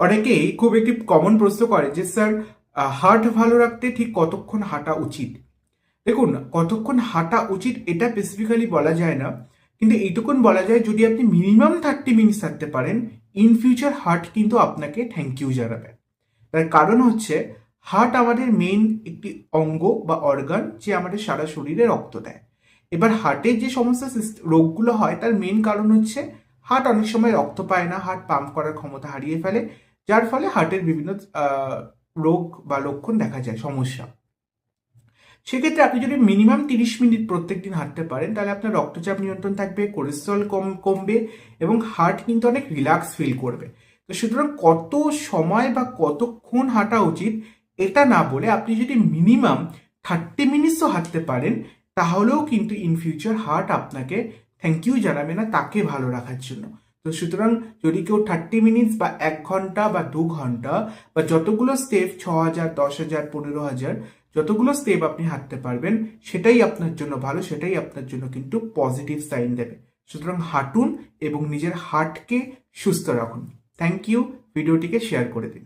অনেকেই খুব একটি কমন প্রশ্ন করে যে, স্যার হার্ট ভালো রাখতে ঠিক কতক্ষণ হাঁটা উচিত? দেখুন, কতক্ষণ হাঁটা উচিত এটা স্পেসিফিক্যালি বলা যায় না, কিন্তু এইটুকুন বলা যায়, যদি আপনি মিনিমাম থার্টি মিনিটস থাকতে পারেন ইন ফিউচার হার্ট কিন্তু আপনাকে থ্যাংক ইউ জানাবে। তার কারণ হচ্ছে হার্ট আমাদের মেইন একটি অঙ্গ বা অর্গান যে আমাদের সারা শরীরে রক্ত দেয়। এবার হার্টের যে সমস্ত রোগগুলো হয়, তার মেইন কারণ হচ্ছে হার্ট অনেক সময় রক্ত পায় না, হার্ট পাম্প করার ক্ষমতা হারিয়ে ফেলে, যার ফলে হার্টের বিভিন্ন রোগ বা লক্ষণ দেখা যায়, সমস্যা। সেক্ষেত্রে আপনি যদি মিনিমাম তিরিশ মিনিট প্রত্যেক দিন হাঁটতে পারেন, তাহলে আপনার রক্তচাপ নিয়ন্ত্রণ থাকবে, কোলেস্ট্রল কম, কমবে এবং হার্ট কিন্তু অনেক রিল্যাক্স ফিল করবে। তো সুতরাং কত সময় বা কতক্ষণ হাঁটা উচিত, এটা না বলে আপনি যদি মিনিমাম থার্টি মিনিটসও হাঁটতে পারেন, তাহলেও কিন্তু ইন ফিউচার হার্ট আপনাকে থ্যাংক ইউ জানাবে না, তাকে ভালো রাখার জন্য। তো সুতরাং যদি কেউ থার্টি মিনিটস বা এক ঘণ্টা বা দু ঘণ্টা বা যতগুলো স্টেপ ছ হাজার দশ হাজার পনেরো হাজার যতগুলো স্টেপ আপনি হাঁটতে পারবেন, সেটাই আপনার জন্য ভালো, সেটাই আপনার জন্য কিন্তু পজিটিভ সাইন দেবে। সুতরাং হাঁটুন এবং নিজের হার্টকে সুস্থ রাখুন। থ্যাংক ইউ ভিডিওটিকে শেয়ার করে দিন।